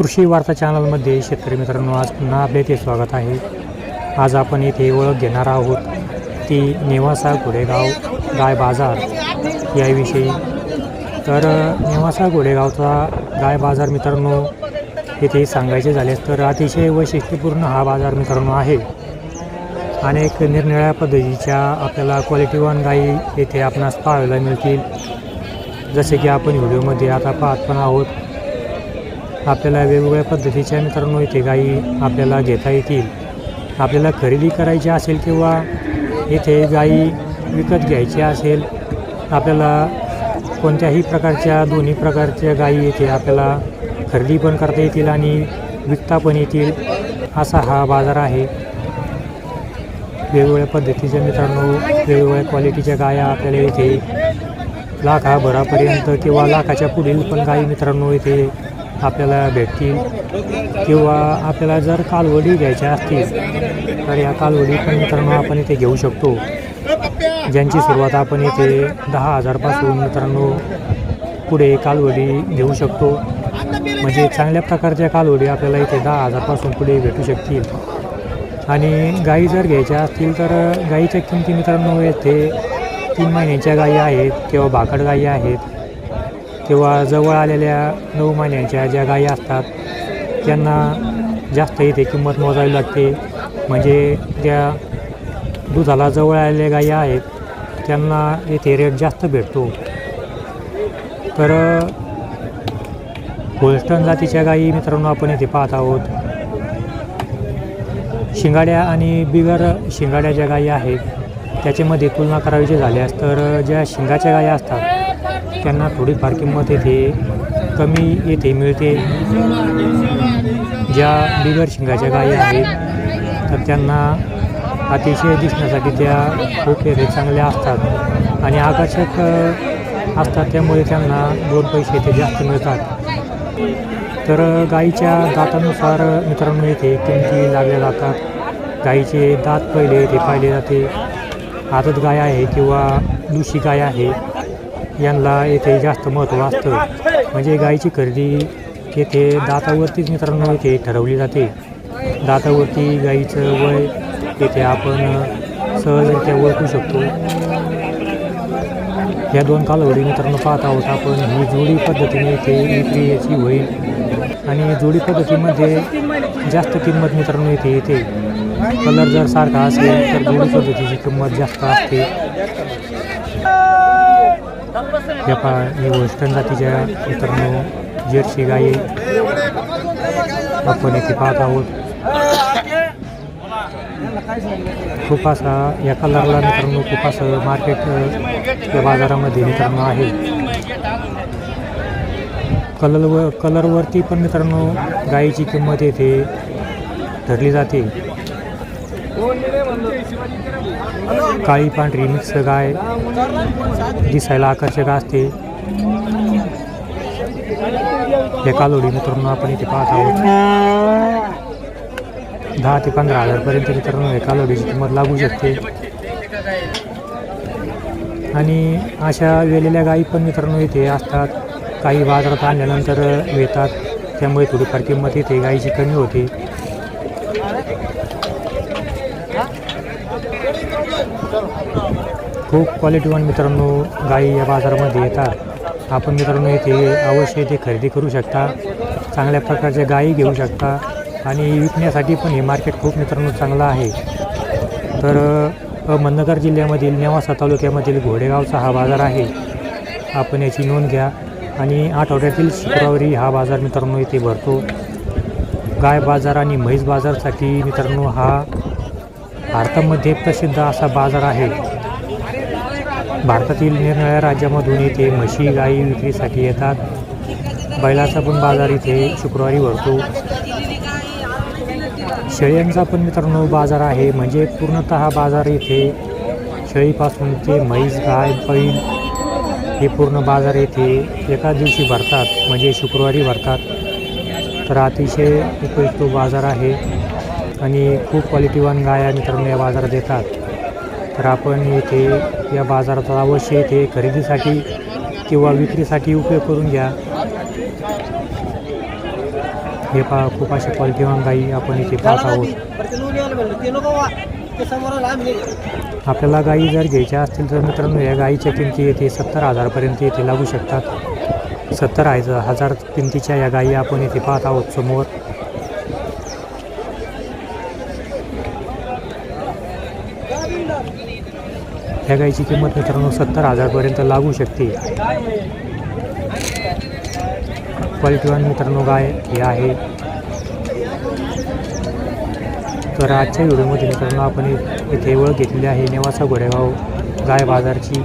कृषी वार्ता चॅनलमध्ये शेतकरी मित्रांनो आज पुन्हा आपले ते स्वागत आहे. आज आपण इथे ओळख घेणार आहोत ती नेवासा घोडेगाव गाय बाजार याविषयी. तर नेवासा घोडेगावचा गाय बाजार मित्रांनो येथे सांगायचे झालेस तर अतिशय वैशिष्ट्यपूर्ण हा बाजार मित्रांनो आहे. अनेक निरनिराळ्या पद्धतीच्या आपल्याला क्वालिटीवान गायी येथे आपणास पाहायला मिळतील. जसे की आपण व्हिडिओमध्ये आता पाहत पण आहोत. आपल्याला वेगवेगळ्या पद्धतीच्या मित्रांनो इथे गाई आपल्याला घेता येतील. आपल्याला खरेदी करायची असेल किंवा येथे गाई विकत घ्यायची असेल आपल्याला कोणत्याही प्रकारच्या दोन्ही प्रकारच्या गायी येथे आपल्याला खरेदी पण करता येतील आणि विकता पण येतील असा हा बाजार आहे. वेगवेगळ्या पद्धतीच्या मित्रांनो वेगवेगळ्या क्वालिटीच्या गाया आपल्याला इथे लाखाभरापर्यंत किंवा लाखाच्या पुढील पण गायी मित्रांनो इथे आपल्याला भेटतील किंवा आपल्याला जर कालवडी घ्यायच्या असतील तर या कालवडी पण मित्रांनो आपण इथे घेऊ शकतो. ज्यांची सुरुवात आपण इथे दहा हजारपासून मित्रांनो पुढे कालवडी घेऊ शकतो. म्हणजे चांगल्या प्रकारच्या कालवडी आपल्याला इथे दहा हजारपासून पुढे भेटू शकतील. आणि गाई जर घ्यायच्या असतील तर गाईच्या किमती मित्रांनो येथे तीन महिन्यांच्या गायी आहेत किंवा भाकड गायी आहेत. किंवा जवळ आलेल्या नऊ महिन्यांच्या ज्या गायी असतात त्यांना जास्त इथे किंमत मोजावी लागते. म्हणजे त्या दुधाला जवळ आलेल्या गायी आहेत त्यांना येथे रेट जास्त भेटतो. तर होल्स्टन जातीच्या गायी मित्रांनो आपण इथे पाहत आहोत. शिंगाड्या आणि बिगर शिंगाड्या ज्या गायी आहेत त्याच्यामध्ये तुलना करायची झाल्यास तर ज्या शिंगाच्या गायी असतात त्यांना थोडीफार किंमत येथे कमी येथे मिळते. ज्या बिगर शिंगाच्या गायी आहेत तर त्यांना अतिशय दिसण्यासाठी त्या खूप येथे चांगल्या असतात. आणि आकर्षक असतात त्यामुळे त्यांना दोन पैसे येथे जास्त मिळतात. तर गाईच्या दातानुसार मित्रांनो येथे किमती लागल्या जातात. गाईचे दात पहिले येथे पाहिले जाते. आदत गाय आहे किंवा दुशी गाय आहे. यांना येथे जास्त महत्त्व असतं. म्हणजे गाईची खरेदी येथे दातावरतीच मित्रांनो येथे ठरवली जाते. दातावरती गाईचं वय येथे आपण सहजरित्या ओळखू शकतो. या दोन कालावधी मित्रांनो पाहत आहोत आपण. ही जोडी पद्धतीने इथे विक्री याची होईल. आणि जोडी पद्धतीमध्ये जास्त किंमत मित्रांनो इथे येते. कलर जर सारखा असेल तर जोडी पद्धतीची किंमत जास्त असते. या पा ही वेस्टर्न जातीच्या मित्रांनो जर्सी गाई आपण इथे पाहत आहोत खूप असा या कलरला मित्रांनो खूप असं मार्केट या बाजारामध्ये मित्रांनो आहे कलरवर कलरवरती पण मित्रांनो गाईची किंमत येथे ठरली जाते काळी पांढरी मिक्स गाय दिसायला आकर्षक असते. हे कालोडी मित्रांनो आपण इथे पाहत आहोत. दहा ते पंधरा हजारपर्यंत मित्रांनो एका लोडीची किंमत लागू शकते. आणि अशा वेलेल्या गायी पण मित्रांनो इथे असतात. काही बाजारात आणल्यानंतर येतात त्यामुळे थोडीफार किंमत इथे गायीची कमी होते. खूप क्वालिटीवान मित्रांनो गायी या बाजारामध्ये येतात. आपण मित्रांनो इथे अवश्य इथे खरेदी करू शकता. चांगल्या प्रकारच्या गायी घेऊ शकता. आणि विकण्यासाठी पण हे मार्केट खूप मित्रांनो चांगलं आहे. तर अहमदनगर जिल्ह्यामधील नेवासा तालुक्यामधील घोडेगावचा हा बाजार आहे. आपण याची नोंद घ्या. आणि आठवड्यातील शुक्रवारी हा बाजार मित्रांनो इथे भरतो. गाय बाजार आणि म्हैस बाजारसाठी मित्रांनो हा भारतामध्ये प्रसिद्ध असा बाजार आहे. भारतातील निरनिराळ्या राज्यामधून इथे म्हशी गाई विक्रीसाठी येतात. बैलाचा पण बाजार इथे शुक्रवारी भरतो. शेळ्यांचा पण मित्रांनो बाजार आहे. म्हणजे पूर्णतः बाजार इथे शेळीपासून ते म्हैस गाय बैल हे पूर्ण बाजार येथे एका दिवशी भरतात. म्हणजे शुक्रवारी भरतात. तर अतिशय उपयुक्त बाजार आहे. आणि खूप क्वालिटीवान गाया मित्रांनो या बाजारात येतात. तर आपण येथे या बाजारात अवश्य येथे खरेदीसाठी किंवा विक्रीसाठी उपयोग करून घ्या. हे पहा खूप अशा क्वालिटीवान गाई आपण इथे पाहत आहोत. आपल्याला गाई जर घ्यायच्या असतील तर मित्रांनो या गाईच्या किमती येथे सत्तर हजारपर्यंत येथे लागू शकतात. सत्तर हजार हजार किमतीच्या या गायी आपण इथे पाहत आहोत समोर. ह्या गायीची किंमत मित्रांनो सत्तर हजारपर्यंत लागू शकते. क्वालिटीवान मित्रांनो गाय हे आहे. तर आजच्या व्हिडिओमध्ये मित्रांनो आपण इथे ओळख घेतलेली आहे नेवासा गोडेगाव गाय बाजारची.